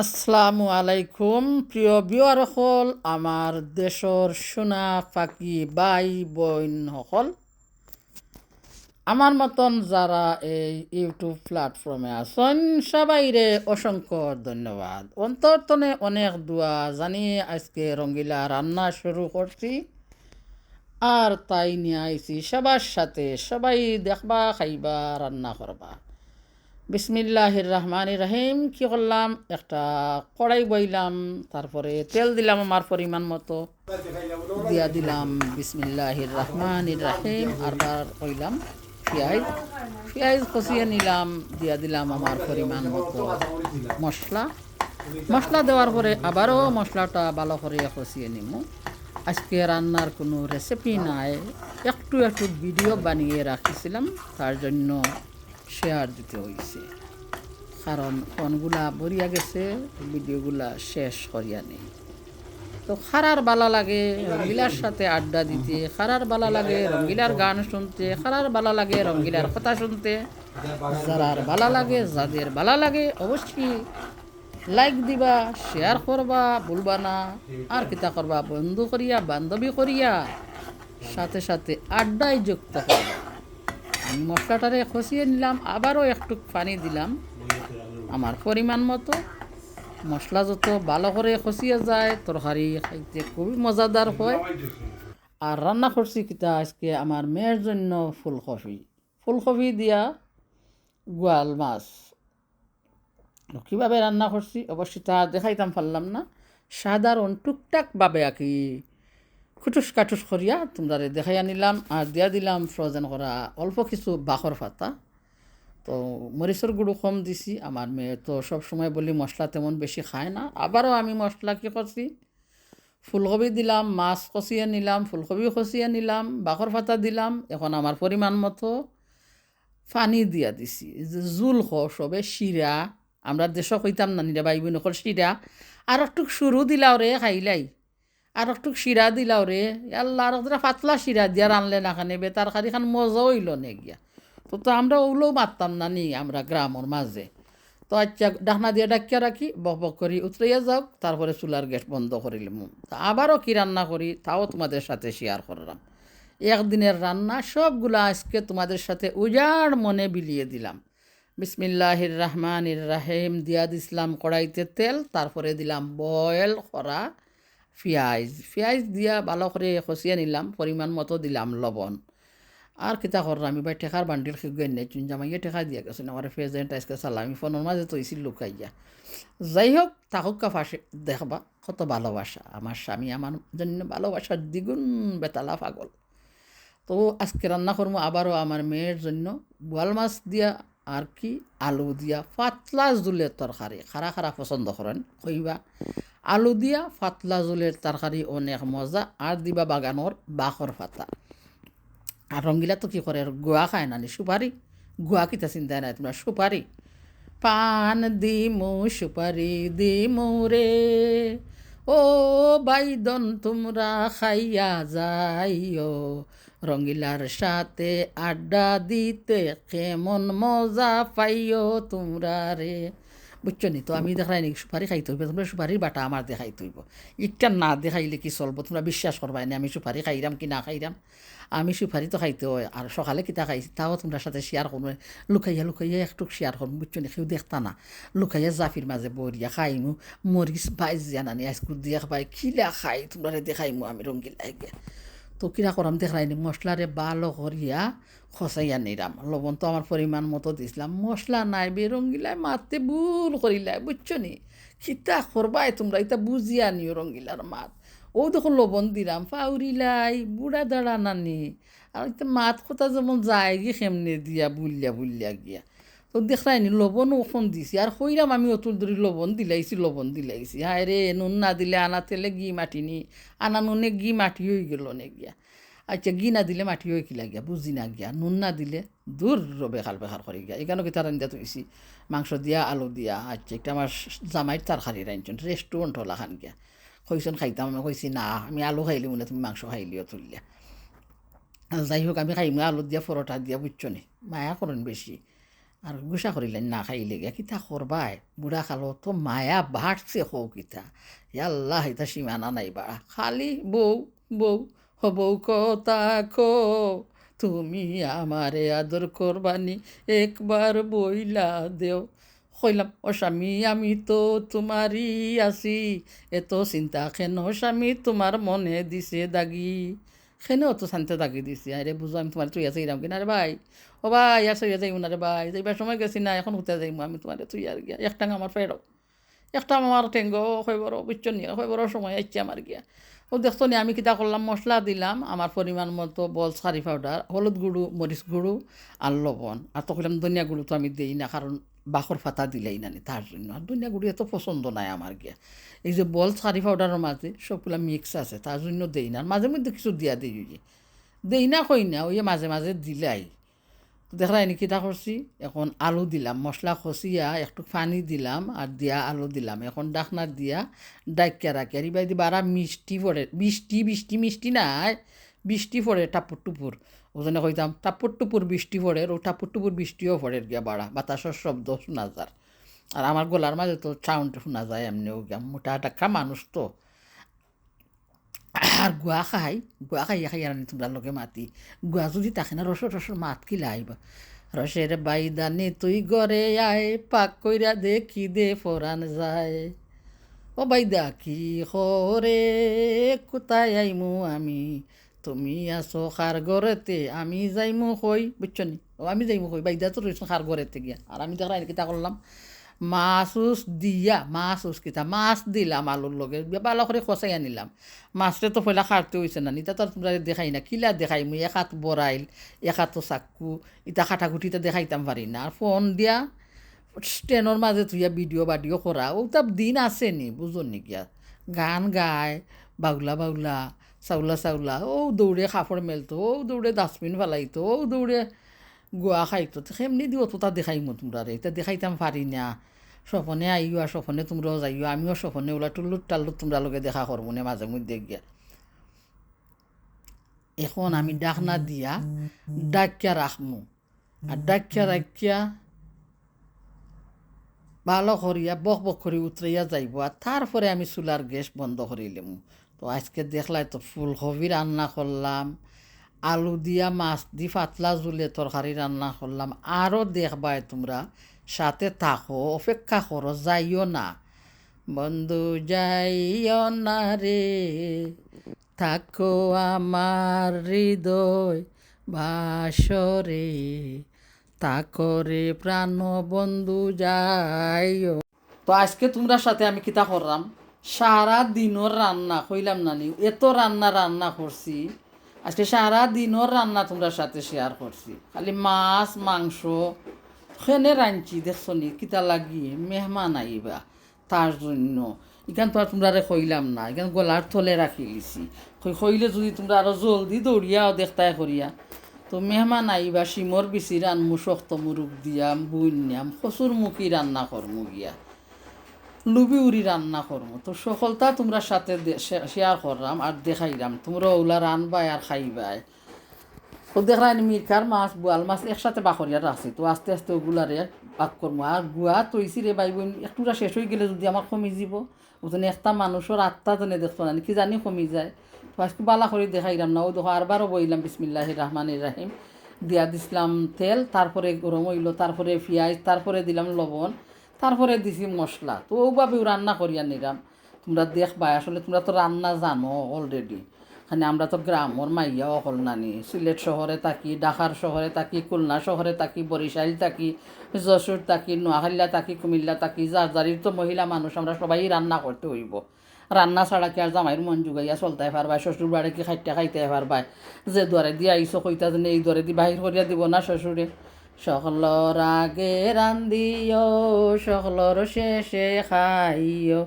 আসসালামু আলাইকুম, প্রিয় বিয়ারসকল আমাৰ দেশৰ সোনা ফাঁকি বাই বোন সকল। আমার মতন যারা এই ইউটিউব প্ল্যাটফর্মে আছেন, সবাইরে অসংখ্য ধন্যবাদ। অন্তর্তনে অনেক দোয়া জানিয়ে আজকে রঙ্গিলা রান্না শুরু করছি। আর তাই নিয়ে আইছি সবার সাথে, সবাই দেখবা, খাইবা, রান্না করবা। বিসমিল্লাহির রহমান রহিম। কি করলাম? একটা কড়াই বইলাম, তারপরে তেল দিলাম আমার পরিমাণ মতো। দিয়া দিলাম বিসমিল্লাহির রহমান রহিম। আরবার কইলাম, পেঁয়াজ পেঁয়াজ কষিয়ে নিলাম, দিয়া দিলাম আমার পরিমাণ মতো মশলা। মশলা দেওয়ার পরে আবারও মশলাটা ভালো করে কষিয়ে নিমু। আজকে রান্নার কোনো রেসিপি নাই। একটু একটু ভিডিও বানিয়ে রাখিছিলাম, তার জন্য শেয়ার দিতে হয়েছে কারণ ফোনগুলা বরিয়া গেছে, ভিডিওগুলা শেষ করিয়া নেই। তো খারার বালা লাগে রঙ্গিলার সাথে আড্ডা দিতে, খারার বালা লাগে রঙ্গিলার গান শুনতে, খারার বালা লাগে রঙ্গিলার কথা শুনতে। যারার বালা লাগে, যাদের বালা লাগে, অবশ্যই লাইক দিবা শেয়ার করবা বলবা না। আর কিতা করবা? বন্ধু করিয়া, বান্ধবী করিয়া সাথে সাথে আড্ডায় যুক্ত করবা মশলাটারে খসিয়ে নিলাম, আবারও একটু পানি দিলাম। আমার পরিমাণ মতো। মশলা যত ভালো করে খসিয়ে যায়, তরকারি খাইতে খুবই মজাদার হয়। আর রান্না করছি কিতা, আজকে আমার মেয়ের জন্য ফুলকপি। ফুলকপি দিয়া গোয়াল মাছ। কীভাবে রান্না করছি, অবশ্যই তা দেখাইতাম পারলাম না। সাধারণ টুকটাকভাবে আর কি খুটুস কাটুস করিয়া তোমরা দেখাইয়া নিলাম আর দিয়া দিলাম ফ্রোজেন করা অল্প কিছু বাখর পাতা তো মরিচের গুঁড়ো কম দিছি আমার মেয়ে তো সব সময় বলি মশলা তেমন বেশি খায় না। আবারও আমি মশলা কী করছি ফুলকপি দিলাম, মাছ কষিয়ে নিলাম ফুলকপিও কষিয়ে নিলাম বাখর পাতা দিলাম, এখন আমার পরিমাণ মতো পানি দিয়া দিছি। জোল খ সবে শিরা আমরা দেশ কইতাম না নিরা বাইবি নকল শিরা আর একটু সুরু দিলাও রে খাইলাই আর একটু শিরা দিলাও রে। আল্লাহ আর একটা পাতলা শিরা দিয়া রানলে না খানে বে তার খালি খান মজা হইল নে গিয়া। তো তো আমরা ওগুলোও মারতাম না নি আমরা গ্রামের মাঝে তো আচ্ছা ডাকনা দিয়ে ডাকিয়া রাখি বক বক করি উতরাইয়া যাওক তারপরে চুলার গ্যাস বন্ধ করিলাম আবারও কি রান্না করি তাও তোমাদের সাথে শেয়ার করলাম। একদিনের রান্না সবগুলো আজকে তোমাদের সাথে উজাড় মনে বিলিয়ে দিলাম। বিসমিল্লাহির রহমানির রাহিম, দিয়া দিছিলাম কড়াইতে তেল, তারপরে দিলাম বয়েল করা পেঁয়াজ পেঁয়াজ দিয়া ভালো করে খসিয়ে নিলাম পরিমাণ মতো দিলাম লবণ। আর কিতা করলাম আমি ভাই টেকার বান্ডিল খেয়ে নেই, চুন জামাইয়ে টেকা দিয়া গেছে আমার প্রেজেন্ট আজকে সালামি ফোনের মাঝে তো ইসির লুকাইয়া যাই হোক তাহক ফাঁসে দেখবা, কত ভালোবাসা আমার স্বামী আমার জন্য ভালোবাসার দ্বিগুণ বেতালা পাগল। তো আজকে রান্না করব আবারও আমার মেয়ের জন্য বোয়াল মাছ দিয়া আর কি আলু দিয়া, পাতলা জুলের তরকারি খারা খারা পছন্দ করেন কইবা আলু দিয়া পাতলা জুলের তরকারি অনেক মজা। আর দিবা বাগানোর বাখর পাতা আর রঙ্গিলা তো কী করে গোয়া খায় নি সুপারি গোয়া কিতা চিন্তা নাই তোমরা সুপারি পান দিমু সুপারি দিমু রে ও বাইদন তোমরা খাইয়া যাইও রঙ্গিলার সাথে আড্ডা দিতে কেমন মজা পাইও তোমরা রে বুঝছ নি? তো আমি দেখাই নি সুপারি খাইতে হইবে, তোমরা সুপারির বাটা আমার দেখাইতে হইব। ইটা না দেখাইলে কি চলবো? তোমরা বিশ্বাস করবাই না, আমি সুপারি খাইরাম কি না খাইরাম? আমি সুপারি তো খাইতে হয়, আর সকালে কিতা খাইছি তাও তোমরা সাথে শেয়ার করব লুকাইয়া লুকাইয়া একটু শেয়ার করব বুঝছ নি? কেউ দেখতা না। লুকাইয়া জাফির মাঝে বরিয়া খাইমু, মরিচ বাইজ জানানি আইসকুট দিয়া খাই খিলা খাই তোমরা দেখাইমু আমি রঙ্গিলা গিয়া তো কিরা করাম দেখাইনি মশলারে ভালো করিয়া খসাইয়া নিলাম। লবণ তো আমার পরিমাণ মতো দিছিলাম। মশলা নাই বেরঙ্গিলাই মাতে ভুল করিলাই, বুঝছ নি? খিতা করবাই তোমরা এটা বুঝিয়া নিও রঙ্গিলার মাত। ও দেখুন লবণ দিলাম পাউরিলাই বুড়া দাঁড়া নানি। আর মাত কথা যেমন যায় গিয়ে, সেমনে দিয়া বুলিয়া বুলিয়া গিয়া। তো দেখাই নি, লবণ ওখন দিছি। আর কইরাম আমি অতুল ধরি লবণ দিলাইছি লবণ দিলাইছি। হায় রে নুন না দিলে আনা তেলে গি মাটি নি, আনা নুনে গি মাটি হয়ে গেল নে গিয়া। আচ্ছা গি না দিলে মাটি হয়ে কিলা গিয়া বুঝি না গিয়া। নুন না দিলে দূর বেখাল বেখাল করে গিয়া। এখানে কি তার আনিয়া তুইছি মাংস দিয়া, আলু দিয়া আচ্ছা একটা আমার জামাইর তরকারি রাইনছেন রেস্টুরেন্ট হলা খান গিয়া। কইসন খাইতাম আমি কইছি না, আমি আলু খাইলি মনে, তুমি মাংস খাইলিও তুললিয়া যাই হোক আমি খাইম আলু দিয়া পরোটা দিয়া বুঝছ নি? মায়া করেন বেশি আর গুসা করিলেন না খাইলে গিয়া কিতা করবাই? বুড়া খালো তো মায়া বাড়ছে হো কিতা। ইয়াল্লাহ এটা সীমানা নাই বাড়া খালি বউ বউ হ বউ কথা কো তুমি আমারে আদর করবানি একবার বইলা দেও। কইলাম ও স্বামী, আমি তো তোমারই আছি। এত চিন্তা কেন স্বামী তোমার মনে দিছে দাগি? সেনেও তো শান্তি দাগি দিছে আরে বুঝো আমি তোমার তুই আছে এরাম কিনা রে ভাই ও ভাই আর সইয়া যাইব না রে ভাই যাইবার সময় গেছি না এখন হুতে যাইব আমি তোমার তুই আর গিয়া একটা আমার ফেরো একটা আমার টেঙ্গ হইবর বুঝছ নি হইবর সময় আইছে আমার গিয়া ও দেখছ নি আমি কিতা করলাম মশলা দিলাম আমার পরিমাণ মতো বল সারি পাউডার হলুদ গুঁড়ো মরিচ গুঁড়ো আর লবণ আর তো কইলাম ধনিয়া গুঁড়ো তো আমি দিই না কারণ বাখর ফাতা দিলেই না নি তার জন্য। আর দুনিয়া গুঁড়ো এত পছন্দ নাই আমার গিয়া। এই যে বল সারি পাউডারের মাঝে সবগুলা মিক্স আছে তার জন্য দেই না। মাঝে মধ্যে কিছু দিয়া দিই যে। দেই না কই না ওই মাঝে মাঝে দিলাই। দেখলাই নি কিতা করছি এখন আলু দিলাম মশলা খসিয়া একটু পানি দিলাম আর দিয়া আলু দিলাম। এখন ডাকনা দিয়া, ডাইকিয়া রাখি আর ইবাই বারা মিষ্টি পড়ে বৃষ্টি বৃষ্টি মিষ্টি নাই বৃষ্টি পড়ে টাপুর টুপুর ওজনে কইতাম টাপুর টুপুর বৃষ্টি পড়ে, ও টাপুর টুপুর বৃষ্টিও পড়ে গিয়া বাড়া, বাতাসের শব্দ শোনা যার। আর আমার গলার মাঝে তো সাউন্ড শোনা যায় এমনিও গিয়া, মোটা টাকা মানুষ তো। আর গুয়া খাই, গুয়া খাইয়া খাই আর তোমরা লগে মাতি। গুয়া যদি থাকে না রসর রসর মাত কি লাইব? রসের বাইদানি তুই গড়ে আয়, পাক কইরা দেখি দে ফরান যায়। ও বাইদা কি হরে, কোথায় আইমু আমি? তুমি আছো খার ঘরেতে, আমি যাইমু কই বুঝছ নি? ও, আমি যাইমু কই বাইদা তো রয়েছে খার ঘরেতে গিয়া। আর আমি দেখা কিতা করলাম? মাছ উস দিয়া মাছ কিতা, মাছ দিলাম আলুর লগে ভালো করে খসাই আনিলাম মাছটা তো পয়লা খাটতে হয়েছে না ইতা তো তোমরা দেখাই না, কিলা দেখাই মুই, এক হাত বরাইল এক হাত চাক্কু, ইতা খাটাখুটিতে দেখাইতাম পারি না। আর ফোন দিয়া স্টেনের মাঝে তুইয়া ভিডিও বাডিও করা ও তার দিন আছে নি বুঝো নি গান গায়, বাউলা বাউলা চাউলা চাউলা। ও দৌড়ে কাপড় মেলতো ও দৌড়ে ডাস্টবিন ফেলাইতো ও দৌড়ে গোয়া খাইতো সেমনি দিও তো তা দেখাইমো তোমরা রে এটা দেখাইতাম পারি না। সপনে আইও আর সপনে তোমরাও যাইও আমিও সপনে ওলা টুল্লুট টাল্লুট তোমরা লগে দেখা করব না মাঝে মধ্যে গিয়া। এখন আমি ডাকনা দিয়া, ডাকিয়া রাখমু আর ডাকিয়া রাখিয়া ভালো করিয়া বক বক করে উতরাইয়া যাইব। আর তারপরে আমি চুলার গ্যাস বন্ধ করিলাম তো আজকে দেখলাই তো ফুলকপি রান্না করলাম, আলু দিয়া মাছ দি পাতলা জুলে তরকারি রান্না করলাম। আরও দেখবাই তোমরা, সাথে থাকো, অপেক্ষা করো, যাইও না। বন্ধু, যাইও না রে, থাকো আমার হৃদয় ভাসরে তাকরে প্রাণ বন্ধু, যাইও। তো আজকে তোমরা সাথে আমি কিতা করলাম? সারা দিনের রান্না, কইলাম নানি এত রান্না রান্না করছি, আজকে সারা দিনের রান্না তোমরা সাথে শেয়ার করছি। খালি মাছ, মাংস, খেনে রাঁধছি, দেখছ নি, কিতা লাগিয়ে, মেহমান আইবা, তার জন্য। এখান তো আর তোমরা কইলাম না, এখান গলার থলে রাখি লিছি। কইলে যদি তোমরা আরও জলদি দৌড়িয়াও দেখতাই করিয়া। তো মেহমান আইবা, শিমর বিচি রানমু শক্ত মুরুখ দিয়াম বুইনাম কচুর মুখি রান্না করমু গিয়া। লুবি উড়ি রান্না করমু। তো সকলটা তোমরা সাথে শেয়ার করলাম আর দেখাইলাম। তোমরা ওলা রানবাই আর খাইবাই। তো দেখলাম মিরকার মাছ, বোয়াল মাছ একসাথে বাকরিয়া আছে। তো আস্তে আস্তে ওগুলারে পাক করব আর গুয়া তৈছি রে বাই বোন একটুটা শেষ হয়ে গেলে যদি আমার কমি যাব ওখানে একটা মানুষের আত্মা জানে দেখতো না, কি জানি কমি যায়। তো আজকে বালা করে দেখাইলাম না। ও দেখো আরবারও বইলাম বিসমিল্লাহ রহমান রাহিম। দিয়া দিছিলাম তেল, তারপরে গরম হইল, তারপরে পেঁয়াজ, তারপরে দিলাম লবণ। তারপরে দিছি মশলা। তো ওভাবেও রান্না করিয়া নিলাম। তোমরা দেখবা, আসলে তোমরা তো রান্না জানো অলরেডি মানে আমরা তো গ্রামর মাইয়া অকল নানি সিলেট শহরে থাকি, ঢাকার শহরে থাকি, খুলনা শহরে থাকি, বরিশাল থাকি, যশোর থাকি নোয়াখালীলা থাকি, কুমিল্লা থাকি যার যারির তো মহিলা মানুষ, আমরা সবাই রান্না করতে হইব। রান্না ছাড়া কি আর জামাইয়ের মন জুগাইয়া চলতে পারবাই? শ্বশুর বাড়ি কি খাইতে খাইতে পারবাই? যে দরে দিয়ে আইসো কইতা যেন এই দরে দি বাহির করিয়া দিব না শ্বশুরে? সকলর আগে রান্দিও সকলর শেষে খাইও।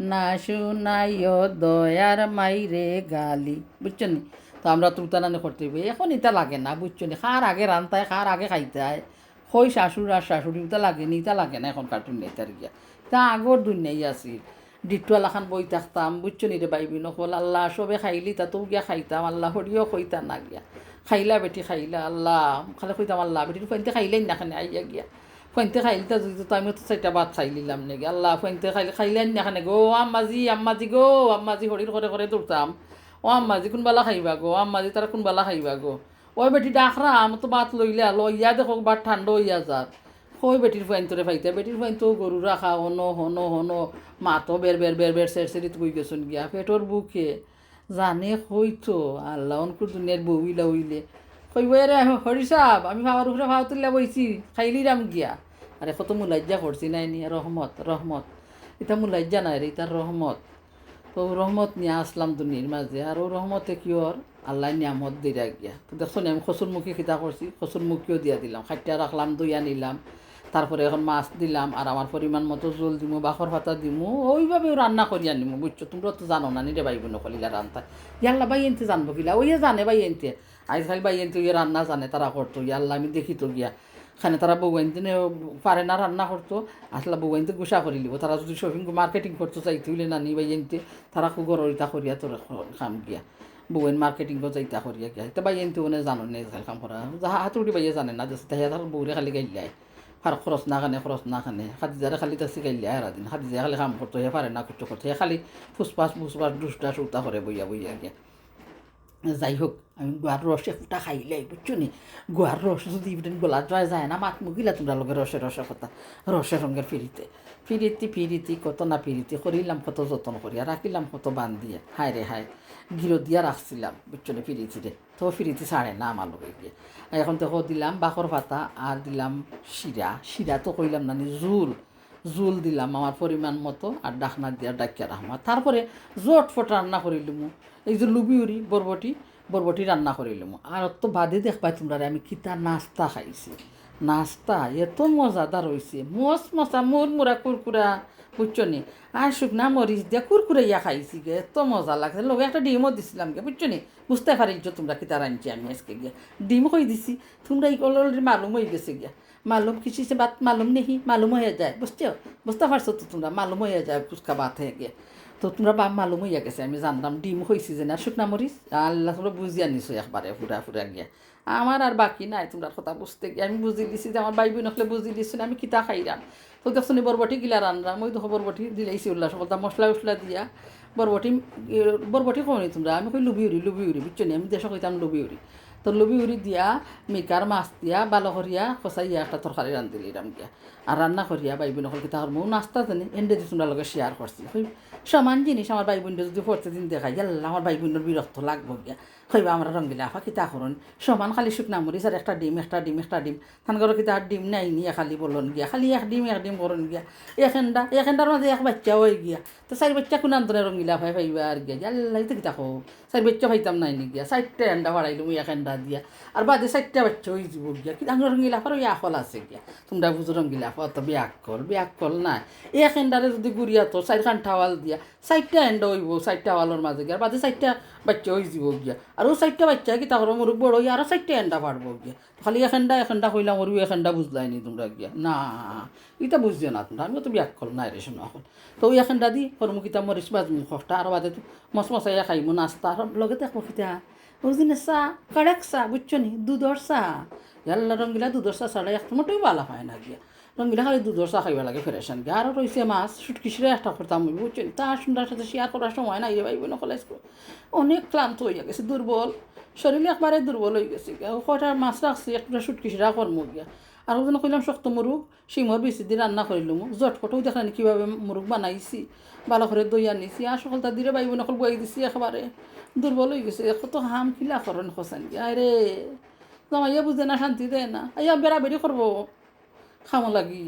না শুনাইও, দয়ার মাইরে গালি। বুঝছ নি? তো আমরা ত্রুতানানি করতে হইবে। এখন এটা লাগে না বুঝছ নি? খার আগে রান্তায় খার আগে খাইতে হয় হই শাশুড় আর শাশুড়ি ওটা লাগে নি ইটা লাগে না এখন কার্টুন নেই তার গিয়া। তা আগর দুনিয়াই আছে। ডিটুয়াল এখন বই থাকতাম বুঝছ নি রে বাইবি নকল আল্লাহ, সবে খাইলি তা তো গিয়া খাইতাম, আল্লাহ হরিও কইতা না গিয়া। খাইলা বেটি, খাইলা, আল্লাহ। খালে কইতাম, আল্লাহ বেটির ফাইতে খাইলেই না খানে, আইয়া গিয়া। ফেনতে খাইলতা যদি তো আমি তো চারটা ভাত খাই লিলাম নাকি। আল্লাহ ফেনতে খাইলে খাইলেন না খানে গো আম্মাজি আম্মাজি গো আম্মাজি হরির করে করে দৌড়তাম ও আম্মাজি, কোনবালা খাইবা গো আম্মাজি তারা কোনবালা খাইবা গো। ওই বেটি ডাকরা আমি তো ভাত লইলে লইয়া দেখো ভাত ঠান্ডা হইয়া যার কই বেটির ফাইন তোরে ফাইতে বেটির ফাইন তো গরু রাখা হনো হনো হনো মাতো বের বের বের বের সের সেরিত বই গেছন গিয়া পেটর বুকে। জানে হইতো আল্লাহ অনকুর দুনিয়ার বউইলা উইলে কইব রে হরি সাহ আমি ভাবার উপরে ভাও তুলিয়া বইছি, খাইলি রাম গিয়া। আরে কত মুলাজ্জা করছি নাই নি? রহমত রহমত এটা মুলাজ্জা নাই রে ইতার রহমত তো রহমত নিয়ে আসলাম দুনিয়ার মাঝে আর ও রহমতে কি ওর আল্লাহ নিয়ামত দিয়া গিয়া। তো দেখছ আমি খসুরমুখী খিতা করছি খসুরমুখীও দিয়া দিলাম। খাইটা রাখলাম দইয়া নিলাম তারপরে এখন মাছ দিলাম আর আমার পরিমাণ মতো জল দিমু, বাখর পাতা দিমু ওইভাবে রান্না করি আনিমু বুঝছ? তোমরা তো জানো না নিরে বাইব নকলিলা রান্না ইয়াল্লা বাই এনতে জানব কিলা? ওইয়ে জানে বাই এনতে। আজকাল বাই এনতে ওই রান্না জানে, তারা করতো, ইয়াল্লা আমি দেখি তো গিয়া। খানে তারা বউয়াইন দিনে পারে না রান্না করতো, আসলে বউয়াইনতে গুসা করে লিব। তারা যদি শপিং মার্কেটিং করতো চাইতে হইলে নানি বাই এনতে, তারা খুব গরিতা করিয়া তোর খাম গিয়া। বউয়েন মার্কেটিং কো যাইতা করিয়া গিয়া। এটা বাই এনতে ওনে জানো নে কাম করা যাহা হাতুড়ি বাইয়ে জানে না যে তাহিয়া তার বউরে খালি গাইলাই আর খরচ না খানে খরচ না খানে খাদিজারে খালি তার শিখাইলে আর দিন খাদিজা খালি কাম করতো হে পারে না করতো করতো হে খালি ফুসপাস ফুসপাস দুষ্টা সুতা করে বইয়া বইয়া গিয়া যাই হোক আমি গোয়ার রসে ফুটা খাইলে বুঝছ নি? গোয়ার রস যদি গোলা যায় যায় না, মাত মুগিলা তোমরা লগে রসে রসে কথা, রসে রঙের ফিরিতে। ফিরিতি ফিরিতি, কত না ফিরিতি, করিলাম কত যত্ন করিয়া, রাখিলাম কত বান দিয়ে, হায় রে হায় গিরো দিয়া রাখছিলাম, বুঝছ নি ফিরিতি রে? তো ফিরিতি ছাড়ে না আমার লগে গিয়ে। এখন তো দিলাম বাকর পাতা আর দিলাম শিরা শিরা তো কইলাম না নি, জুল। জুল দিলাম আমার পরিমাণ মতো আর ডাকনা দিয়া ডাকিয়া রাখলাম। তারপরে জটফট রান্না করিলাম এই যে লুবিউরি বরবটি বরবটি রান্না করিলাম আর তো বাদে দেখবাই তোমরা আমি কিতা নাস্তা খাইছি। নাস্তা এত মজাদার হয়েছে মস মশা মুর মুরা কুরকুরা বুঝছ নি? আর শুকনা মরিচ দিয়ে কুরকুরে ইয়া খাইছি গে, এত মজা লাগছে। লগে একটা ডিমও দিছিলাম গে, বুঝছ নি? বুঝতে পারিছো তোমরা কিতা রাঁধছি আমি আজকে গিয়া ডিম কই দিছি? তোমরা এই অলরেডি মালুম হয়ে গেছে গিয়া মালুম কিছু সে বাত মালুম নেই মালুম হয়ে যায় বুঝছ বুঝতে পারছ তো তোমরা মালুম হয়ে যায় ফুচকা বাত হয়ে গিয়ে তো তোমরা বা মালুম হইয়া গেছে আমি জানতাম ডিম হয়েছি যে না শুকনা মরিচ আল্লাহ তোমরা বুঝিয়ে আনিছো একবারে ফুরা ফুরা গিয়া আমার আর বাকি নাই তোমরা কথা বুঝতে গিয়ে আমি বুঝি দিছি যে আমার বাই বোন হলে বুঝি দিছি আমি কিতা খাইরাম তো দেখছ নি বরবটি গিলা রান্নাম ওই দেখো বরবটি দিলাইছি উল্লাস বলতাম মশলা উসলা দিয়া বরবটি বরবটি কমনি তোমরা আমি কই লুবি উড়ি লুবি উড়ি বুঝছ নি আমি দেশ কইতাম লুবি উড়ি তো লবি উড়ি দিয়া মিকার মাছ দিয়া বালো করিয়া কষাইয়া একটা তরকারি রান্ধিলিরাম গিয়া আর রান্না করিয়া বাই বোন হল কিতা মৌ নাস্তা জানি, এন্ডে তোমরা লগে শেয়ার করছি। সমান জিনিস আমার বাই বোনটা যদি প্রতিদিন দেখাই, আল্লাহ আমার বাই বোনের বিরক্ত লাগবো গিয়া। কইবা আমরা রঙ্গিলা আফা কিতা করুন? সমান খালি শুকনা মরিচ আর একটা ডিম একটা ডিম একটা ডিম। থান করে কিতা, ডিম নাই নিয়ে খালি বলন গিয়া, খালি এক ডিম এক ডিম করুন গিয়া। এখানটা এখানটার মাঝে এক বাচ্চা হয়ে গিয়া। তো চারি বাচ্চা কোন আন্তরে রঙ্গিলা ভাই ভাইবা আর গিয়া? আল্লাহ তো কিতা কো চারি বাচ্চা ভাইতাম নাই নি গিয়া। চারটা এন্ডা বাড়াইলো মুই এখানটা দিয়া। আর বাদে চারটা বাচ্চা হয়ে যাব গিয়া। কি ডাঙর রঙ্গিলা ফার ইয়া ফল আছে গিয়া। তোমরা বুঝো রঙ্গিলা ফল তো বিয়াক কল বিয়াক কল নাই এখানটারে যদি গুড়িয়া তো চারি খান্ঠা দিয়া চারটা এন্ডা হইব চারটা ওয়ালের মাঝে গিয়া বাদে চারটা বাচ্চা হয়ে যাব গিয়া। আর ও বাচ্চা কি তাহলে মোর বড় হইয়া আরও চারটা এন্ডা পারব গিয়া। খালি এখানটা এখানটা কইলাম ওর এখানটা বুঝলাই নি তোমরা গিয়া। না এটা বুঝছ না তোমরা, আমিও তো বিয়াক কল নাই রে শোনো এখন। তো ওই এখানটা দি হরমুখিতা মরিচ বাজমু খসটা আর বাদে মশ মশাইয়া খাইমু নাস্তা, আর লগে দেখব খিতা বুঝদিনে চা, কাড়াক চা, বুঝছ নি, দুধর চা। এল্লা রঙিলা দুধর চা ছাড়া একটা মোটেও ভালো হয় না গিয়া। রঙিলা খালি দুধর চা খাইবা লাগে ফেরেশান গিয়া আরও রয়েছে মাছ সুটকিসিরে একটা করতাম বুঝছ তার সুন্দর সাথে শেয়ার করার সময় নাই ভাই বোন কলেজ অনেক ক্লান্ত হয়ে গেছে দুর্বল শরীরে একবারে দুর্বল হয়ে গেছে কয়টা মাছ রাখছি একটা সুটকিসিরা করমু গিয়া আর ওজন কইলাম শক্ত মুরুগ শিমর বেশি দিয়ে রান্না করিলাম জটফটও দেখলেন কীভাবে মুরুগ বানাইছি ভালো করে দই আনিছি আর সকল তার দিলে বাইব নকল বই দিছি একেবারে দুর্বল হয়ে গেছে কত হাম খিলা করেন খসান আরে জামাইয়া বুঝে না শান্তি দেয় না আইয়া বেড়া বেড়ি করব খামো লাগি।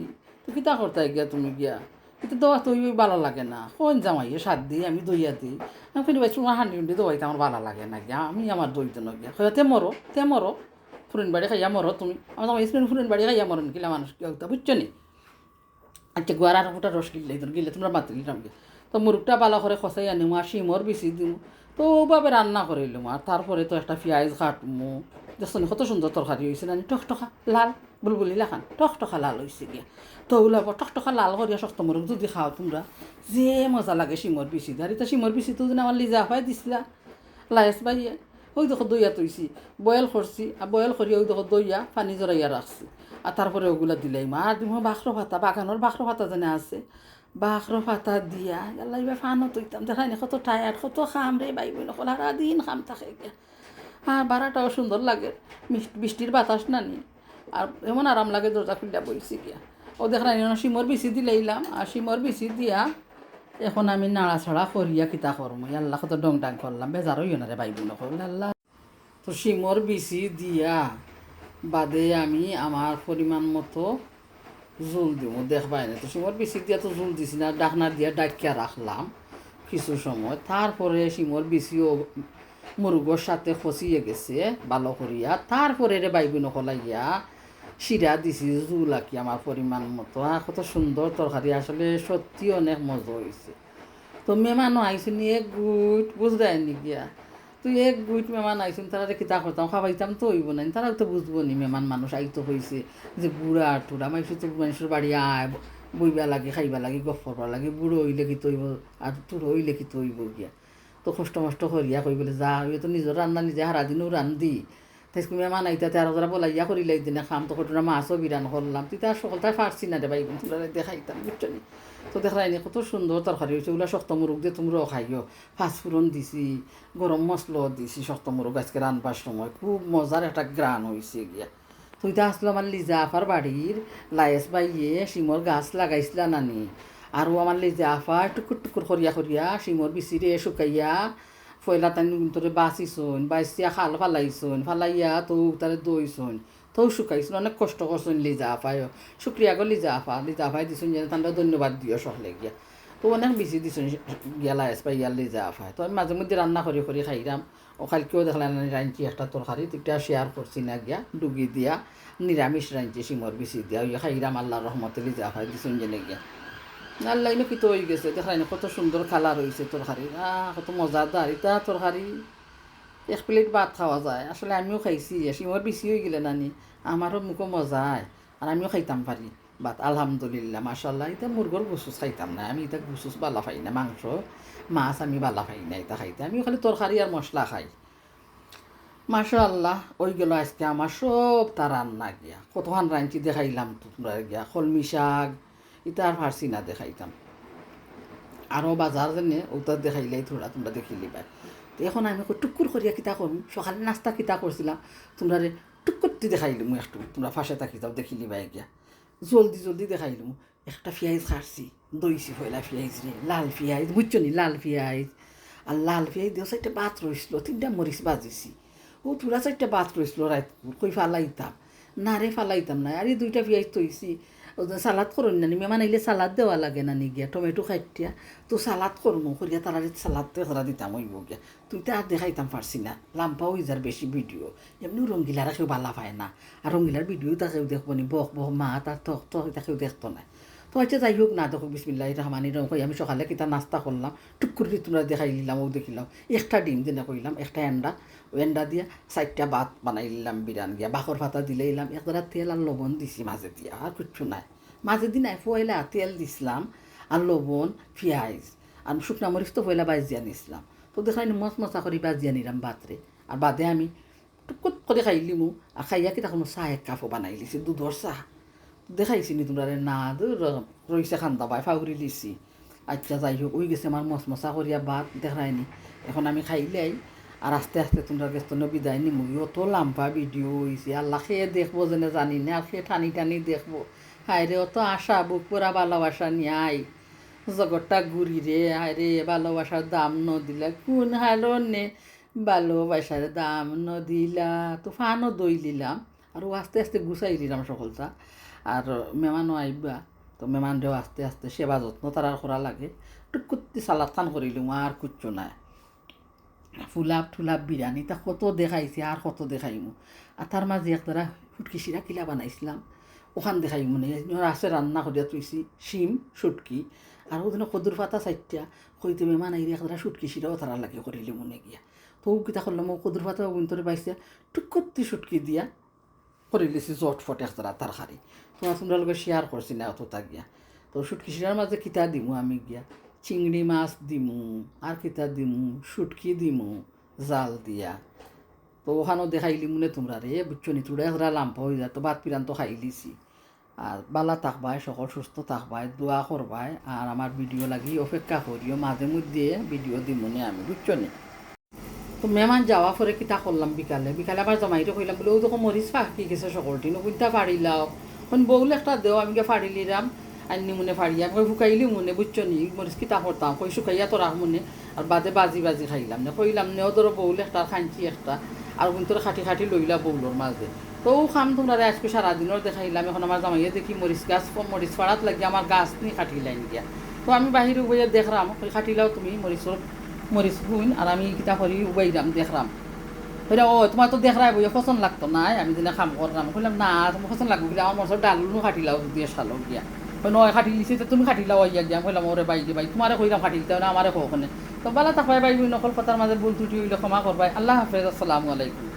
তো কিতা করতে গিয়া তুমি গিয়া? কিন্তু দোয়া তো ভালো লাগে না। কোন জামাইয়ে সাত দিই আমি দইয়া দিই। আমি কিন্তু ভাই তোমার হান্ডি উন্ডি দোয়াইতে আমার ভালো লাগে না গিয়া। আমি আমার দই তো গিয়া। হয় তে মরো তে মরো। ফুরেন বাড়ি খাইয়া মরো তুমি। আমার জামাই স্পেন ফুরেন বাড়ি খাইয়া মরন কিলা মানুষ কেউ বুঝছ নি? আচ্ছা গোয়ার আর ফুটা রস গিলে গিলে, তোমরা মাতি দিলাম গিয়ে। তো মুরগটা ভালো করে খসাই আনিমু, আর শিমর বেশি দিমু। তো ওভাবে রান্না করিলাম আর তারপরে তো একটা পেঁয়াজ কাটমু। দেখছ কত সুন্দর তরকারি হয়েছে না টকটকা, লাল। বুলবুলি লাখান টকটকা লাল হয়েছে গিয়া তো ওলাব টকটকা লাল করিয়া শক্ত মুরগ যদি খাও তোমরা যে মজা লাগে শিমর বিচি আর এটা শিমর বিচি তো আমার লিজা হয় দিছিলা। লাইস বাইয়ে ওই দেখো দইয়া তৈছি বয়েল করছি আর বয়েল করি ওই দেখো দইয়া পানি জড়াইয়া রাখছি আর তারপরে ওগুলা দিলাইম আর দিব বাখরো পাতা বাগানোর বাখরো পাতা জানে আছে। বাখরো পাতা দিয়া আল্লাহ এবার ফানো তৈতাম দেখাই না কত টায়ার কত খাম রে বাই বোন সকল সারা দিন খাম থাকে গিয়া হ্যাঁ বারাটাও সুন্দর লাগে বৃষ্টির বাতাস নানি। আর এমন আরাম লাগে দরজা খুললা বইছি গিয়া। ও দেখা না শিমর বিচি দিলাইলাম আর শিমর বিচি দিয়া এখন আমি নাড়াছাড়া করিয়া কিতা করম? আল্লাহ কত ডং ডাং করলাম, বেজার হইও না রে বাই বোন আল্লাহ তো শিমর বিচি দিয়া বাদে আমি আমার পরিমাণ মতো জোল দিব দেখবাই না তো শিমর বিচি দিয়া তো জোল দিছি না, ডাকনা দিয়া ডাকিয়া রাখলাম কিছু সময়। তারপরে শিমর বিচিও মুরগোর সাথে খসিয়ে গেছে, ভালো করিয়া। তারপরে রে বাইবি নকলাইয়া শিরা দিছি জোল আঁকি আমার পরিমাণ মতো। আর কত সুন্দর তরকারি আসলে সত্যি অনেক মজা হয়েছে তো মেমানও আইসুন এক গুট বুঝতে নি গিয়া। তুই এক গুট মেমান আইসুন তারা কিতা করতাম খাবাইতাম তো হইব না তারাও তো বুঝব নি মেমান মানুষ আইতো হয়েছে যে বুড়া টুরা মাইসু তো মানুষের বাড়ি আয় বইবা লাগে, খাইবা লাগে, গপ করবা লাগে বুড়ো হইলে কি তৈব আর টুর হইলে কি তৈব গিয়া। তো কষ্ট মষ্ট করিয়া কই বলে যা হইবে তো নিজৰ রান্না নিজে সারাদিনও রান্ধি তাই মেমান আইতা তেরো যারা বলাইয়া করিলাই দিনে খাম তো কটুরা মাছও বিরান করলাম তেতিয়া সকলটা পারছি না তোমরা দেখাইতাম বুঝছ নি তো দেখাই নি কত সুন্দর তরকারি হয়েছে ওগুলা শক্ত মুরগ দিয়ে তোমরাও খাইও ফাঁসফুরন দিছি গরম মশলাও দিছি শক্ত মুরগ আজকে রানবার সময় খুব মজার একটা গ্রান হয়েছে গিয়া তো এটা আসলো আমার লিজা আফার বাড়ির লায়েস বাইয়ে শিমর গাছ লাগাইছিলা নানি আৰু আমাৰ লিজা আফা টুকুৰ টুকুৰ করিয়া করিয়া শিমর বিচিৰে শুকাইয়া ফয়লা তানি তোরে বাঁচিছুন বাইচিয়া খাল ফালাইছুন ফালাইয়া তো তারে দইছুন তো শুকাইছুন অনেক কষ্ট করছুন লিজা আফায় শুক্রিয়া গো লিজা আফা লিজা আফাই দিছুন যে তান্ডা ধন্যবাদ দিও সহলে গিয়া তো অনেক বেশি দিছুন গিয়া লাইস পাই ইয়ার লিজা আফায় তো আমি মাঝে মধ্যে রান্না করি করি খাইরাম ও কালকেও দেখলাম রাঁধছি একটা তরকারি তিনটা শেয়ার করছি না গিয়া ডুগি দিয়া নিরামিষ রাঁধছি সিমর বেশি দিয়া ওই খাইরাম আল্লাহ রহমতে লিজা আফাই দিছুন জেনে গিয়া আল্লাহ ইনো কিতো হয়ে গেছে দেখাই না কত সুন্দর কালার হয়েছে তরকারি। আহ, কত মজাদার ইটা তরকারি। এক প্লেট ভাত খাওয়া যায়। আসলে আমিও খাইছি সিমর বেশি হয়ে গেলে নানি। আমারও মুখও মজায় আর আমিও খাইতাম পারি ভাত আলহামদুলিল্লাহ মাসাল্লাহ এটা মুরগর গুসুস খাইতাম না। আমি এটা গুসুস বালা পাই না, মাংস, মাছ আমি বালা পাই না এটা খাইতে। আমিও খালি তরকারি আর মশলা খাই। মাসা আল্লাহ ওই গেল আজকে আমার সব তার রান্না গিয়া। কতক্ষণ রাঁধছি দেখাইলাম তোমরা গিয়া। কলমি শাক এটা আর ফার্সি না দেখাইতাম। আরও বাজার জেনে ওটা দেখাইলাই থোড়া তোমরা দেখিলি পাই তো এখন আমি টুকুর করিয়া কিতা করম সকালে নাস্তা কিতা করছিলাম, তোমরা টুক করতে দেখাইলি মু একটু। তোমরা ফাঁসে থাকি যাও দেখিলি বাই গিয়া জলদি জলদি দেখাইলি একটা পেঁয়াজ খাটছি দইছি ফয়লা পেঁয়াজ রে, লাল পেঁয়াজ বুঝছ নি? লাল পেঁয়াজ আর লাল পেঁয়াজ দিও চারটে বাত রইছিল, তিনটা মরিচ বাজিছি ও তোরা চারটে বাত রইছিল রাত কই ফালাইতাম? না রে, ফালাইতাম না। আর দুইটা পেঁয়াজ তৈছি সালাদ করুন না, নিমে মানে এলে সালাদ দেওয়া লাগে না নিগিয়া টমেটো খাইটিয়া তো সালাদ করুন করিয়া তারা সালাদ ধরা দিতাম ওই গিয়া তুই তো আর দেখাইতাম পারছি না। লাম্পা হয়ে যার বেশি ভিডিও এমনি রঙ্গিলারা কেউ বালা পায় না। আর রঙ্গিলার ভিডিও তাকেও দেখব নি, বক বক, মা তার তক তক তাকেও দেখতো না তো আচ্ছা যাই হোক, না দেখো বিসমিল্লাহ রহমানি রহম আমি সকালে কিতা নাস্তা করলাম, টুক করে তোমরা দেখাই নিলাম ও দেখিলাম, একটা ডিম দিনে কইলাম, একটা এন্ডা এন্ডা দিয়া চারটা ভাত বানাই নিলাম বিরান গিয়া বাকর ভাতা দিলে এলাম একদারা তেল আর লবণ দিছি মাঝে দিয়া, আর কিচ্ছু নাই। মাঝে দিন পয়লা তেল দিছিলাম, আর লবণ, পেঁয়াজ, আর শুকনা মরিচ তো পয়লা বাজিয়া নিছিলাম, তো দেখাই মচ মচা করে বাজিয়া নিলাম বাতরে আর বাদে আমি টুকুট করে খাইলিমু আর খাইয়া কি তখন চাহ এক কাপও বানাই লিছি দুধর চাহ। দেখাইছি নি তোমরা না রইছে খান্দা, বাই ফাউরি লিছি আচ্ছা যাই হোক ওই গেছে আমার মচমচা করিয়া ভাত দেখায়নি এখন আমি খাইলাই আর আস্তে আস্তে তোমরা গেছো ন বিদায় নিমু। অত লাম্পা ভিডিও হয়েছে আল্লাহ খেয়ে দেখব যেনে জানি না, আর খেয়ে টানি টানি দেখব। হায়রে অত আশা, বুক পুরা ভালোবাসা নিয়ে আই জগৎটা ঘুরি রে হায়রে ভালোবাসার দাম ন দিলা, কোন হালনে ভালোবাসার দাম ন দিলা? তো ফানও দই দিলাম আর আস্তে আস্তে গুছাই দিলাম সকলটা। আর মেমানও আইবা। তো মেমানরেও আস্তে আস্তে সেবা যত্ন তারা করা লাগে। টুকুত্তি সালাদ খান করিলাম আর কিচ্ছু নাই। ফুলাপ ঠুলাপ বিরিয়ানি তা কত দেখাইছে, আর কত দেখাইমু। আর তার মাঝে একটা ফুটকি সিরা কিলা বানাইছিলাম। ওখান দেখাই মানে আছে রান্না করিয়া তুইছি শিম সুটকি আর ওদিন কদুর পাতা চারটা কইতে মেমান আইরে একটা সুটকি সিরাও তারা লাগে করিলি মনে গিয়া। তো কিতা করলাম, ও কদুর পাতা গুন্তরে পাইছে, টুক সুটকি দিয়া। করে লিছি জটফট একটা তরকারি তোমার তোমরা লোক শেয়ার করছি না অতটা গিয়া। তো সুটকি সিরার মাঝে কিতা দিমু আমি গিয়া? চিংড়ি মাছ দিমু, আর কিতা দিমু? সুটকি দিমু, জাল দিয়া। তো ওখানেও দেখাইলি মনে তোমরা রে, বুঝছ নি? তোরা তোরা লাম্প হয়ে যায় তো বাদ পিরান তো খাইলিছি। আর বালা থাকবাই সকল সুস্থ থাকবাই দোয়া করবাই। আর আমার ভিডিও লাগি অপেক্ষা করিও, মাঝে মধ্যে ভিডিও দিমনে আমি, বুঝছ নি? তো মেহমান যাওয়া পরে কিতা করলাম বিকালে। বিকালে আবার জামাইরে কইলাম, বলে ও তখন মরিচ পাকি গেছে সকলটি নকুনটা ফাড়িলাও এখন বউল একটা দেও, আমি ফাড়িলিরাম আইনি মনে ফাড়িয়া কই শুকাইলি মনে বুঝছ নি? মরিচ কিতা করতাম কই শুকাইয়া তো রাখ মনে। আর বাদে বাজি বাজি খাইলাম না, কইলাম নেও ধরো বউল একটা খাঞ্চি একটা আর কিন্তু খাটি খাটি লইলা বউলোর মাঝে তো ও খাম তোমরা আজকে সারাদিনের দেখাইলাম, এখন আমার জামাইয়ে দেখি মরিচ গাছ মরিচ ফাড়াত লাগি আমার গাছ নি কাটিলাইন গিয়া। তো আমি বাহিরে বইয়ে দেখলাম কই খাটিলাও তুমি মরিচর মরিচ গুণ আর আমি কিতা করি উবাইরাম দেখলাম কইরা ও তোমার তো দেখরাই বই ফসন লাগতো না আমি দিনে কাম করলাম কইলাম, না তোমার ফসন লাগবে গিয়া আমার মরসর ডালুনো খাটিলাও দিয়ে সালো গিয়া নয় খাটি লিছি তো তুমি খাটিলাও ইয়া গিয়া কইলাম ওরে বাই বাই তোমারে কইলাম খাটি দিতে না আমারে কখনে। তো বালা থাকবাই বাই নকল কথার মাঝে ভুল ত্রুটি হইলে ক্ষমা করবাই আল্লাহ হাফেজ, আসসালামু আলাইকুম।